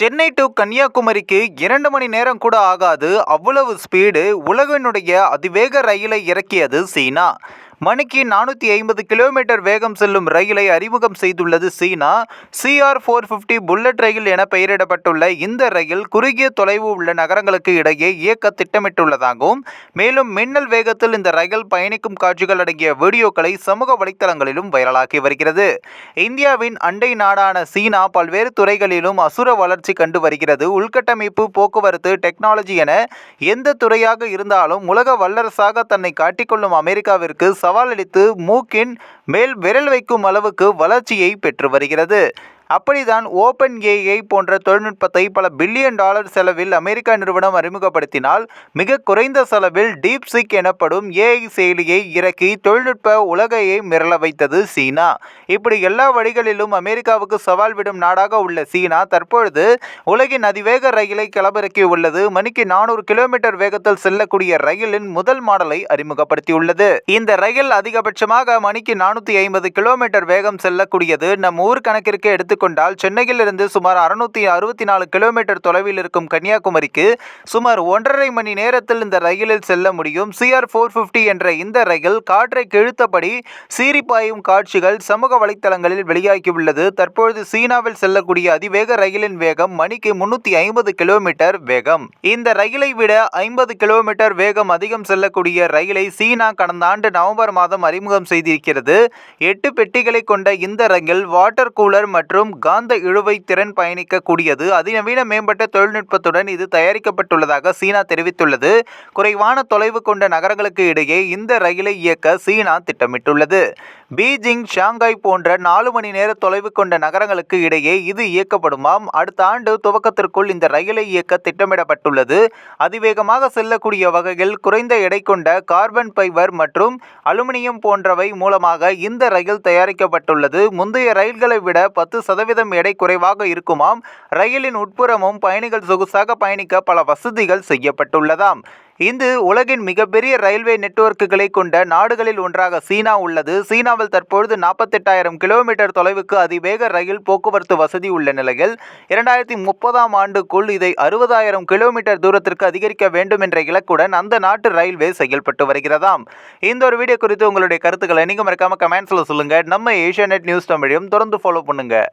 Chennai to கன்னியாகுமரிக்கு இரண்டு மணி நேரம் கூட ஆகாது. அவ்வளவு ஸ்பீடு உலகினுடைய அதிவேக ரயிலை இறக்கியது சீனா. மணிக்கு நானூற்றி ஐம்பது கிலோமீட்டர் வேகம் செல்லும் ரயிலை அறிமுகம் செய்துள்ளது சீனா. சிஆர் ஃபோர் ஃபிஃப்டி புல்லட் ரயில் என பெயரிடப்பட்டுள்ள இந்த ரயில் குறுகிய தொலைவு உள்ள நகரங்களுக்கு இடையே இயக்க திட்டமிட்டுள்ளதாகவும் மேலும் மின்னல் வேகத்தில் இந்த ரயில் பயணிக்கும் காட்சிகள் அடங்கிய வீடியோக்களை சமூக வலைத்தளங்களிலும் வைரலாகி வருகிறது. இந்தியாவின் அண்டை நாடான சீனா பல்வேறு துறைகளிலும் அசுர வளர்ச்சி கண்டு வருகிறது. உள்கட்டமைப்பு போக்குவரத்து டெக்னாலஜி என எந்த துறையாக இருந்தாலும் உலக வல்லரசாக தன்னை காட்டிக்கொள்ளும் அமெரிக்காவிற்கு சவாலளித்து மூக்கின் மேல் விரல் வைக்கும் அளவுக்கு வளர்ச்சியை பெற்று வருகிறது. அப்படிதான் ஓப்பன் ஏஐ போன்ற தொழில்நுட்பத்தை பல பில்லியன் டாலர் செலவில் அமெரிக்கா நிறுவனம் அறிமுகப்படுத்தினால் மிக குறைந்த செலவில் டீப் சிக் எனப்படும் ஏஐ செயலியை இறக்கி தொழில்நுட்ப உலகையை மிரள வைத்தது சீனா. இப்படி எல்லா வழிகளிலும் அமெரிக்காவுக்கு சவால் விடும் நாடாக உள்ள சீனா தற்பொழுது உலகின் அதிவேக ரயிலை களமிறக்கி உள்ளது. மணிக்கு நானூறு கிலோமீட்டர் வேகத்தில் செல்லக்கூடிய ரயிலின் முதல் மாடலை அறிமுகப்படுத்தியுள்ளது. இந்த ரயில் அதிகபட்சமாக மணிக்கு நானூற்றி ஐம்பது கிலோமீட்டர் வேகம் செல்லக்கூடியது. நம் ஊர் கணக்கிற்கு எடுத்து எடுத்துக்கொண்டால் சென்னையிலிருந்து சுமார் அறுநூத்தி அறுபத்தி நாலு கிலோமீட்டர் தொலைவில் இருக்கும் கன்னியாகுமரிக்கு சுமார் ஒன்றரை மணி நேரத்தில் இந்த ரயிலில் செல்ல முடியும். சிஆர் ஃபோர் ஃபிஃப்டி என்ற இந்த ரயில் காற்றை கிழுத்தபடி சீரிப்பாயும் காட்சிகள் சமூக வலைத்தளங்களில் வெளியாகியுள்ளது தற்பொழுது சீனாவில் செல்லக்கூடிய அதிவேக ரயிலின் வேகம் மணிக்கு முன்னூத்தி ஐம்பது கிலோமீட்டர் வேகம். இந்த ரயிலை விட ஐம்பது கிலோமீட்டர் வேகம் அதிகம் செல்லக்கூடிய ரயிலை சீனா கடந்த ஆண்டு நவம்பர் மாதம் அறிமுகம் செய்திருக்கிறது. எட்டு பெட்டிகளை கொண்ட இந்த ரயில் வாட்டர் கூலர் மற்றும் மற்றும் காந்த இழுவை திறன் பயணிக்கக்கூடியது. அதிநவீன மேம்பட்ட தொழில்நுட்பத்துடன் இது தயாரிக்கப்பட்டுள்ளதாக சீனா தெரிவித்துள்ளது. குறைவான தொலைவு கொண்ட நகரங்களுக்கு இடையே இந்த ரயிலை இயக்க சீனா திட்டமிட்டுள்ளது. பீஜிங் ஷாங்காய் போன்ற நாலு மணி நேர தொலைவு கொண்ட நகரங்களுக்கு இடையே இது இயக்கப்படுமாம். அடுத்த ஆண்டு துவக்கத்திற்குள் இந்த ரயிலை இயக்க திட்டமிடப்பட்டுள்ளது. அதிவேகமாக செல்லக்கூடிய வகையில் குறைந்த எடை கொண்ட கார்பன் ஃபைபர் மற்றும் அலுமினியம் போன்றவை மூலமாக இந்த ரயில் தயாரிக்கப்பட்டுள்ளது. முந்தைய ரயில்களை விட பத்து சதவீதம் எடை குறைவாக இருக்குமாம். ரயிலின் உட்புறமும் பயணிகள் சொகுசாக பயணிக்க பல வசதிகள் செய்யப்பட்டுள்ளதாம். இது உலகின் மிகப்பெரிய ரயில்வே நெட்வொர்க்குகளை கொண்ட நாடுகளில் ஒன்றாக சீனா உள்ளது. சீனாவில் தற்பொழுது நாற்பத்தெட்டாயிரம் கிலோமீட்டர் தொலைவுக்கு அதிவேக ரயில் போக்குவரத்து வசதி உள்ள நிலையில் இரண்டாயிரத்தி முப்பதாம் ஆண்டுக்குள் இதை அறுபதாயிரம் கிலோமீட்டர் தூரத்திற்கு அதிகரிக்க வேண்டும் என்ற இலக்குடன் அந்த நாட்டு ரயில்வே செயல்பட்டு வருகிறதாம். இந்த ஒரு வீடியோ குறித்து உங்களுடைய கருத்துக்களை நீங்கள் மறக்காமல் கமெண்ட்ஸில் சொல்லுங்கள் நம்ம ஏஷியா நெட் நியூஸ் தமிழையும் தொடர்ந்து ஃபாலோ பண்ணுங்கள்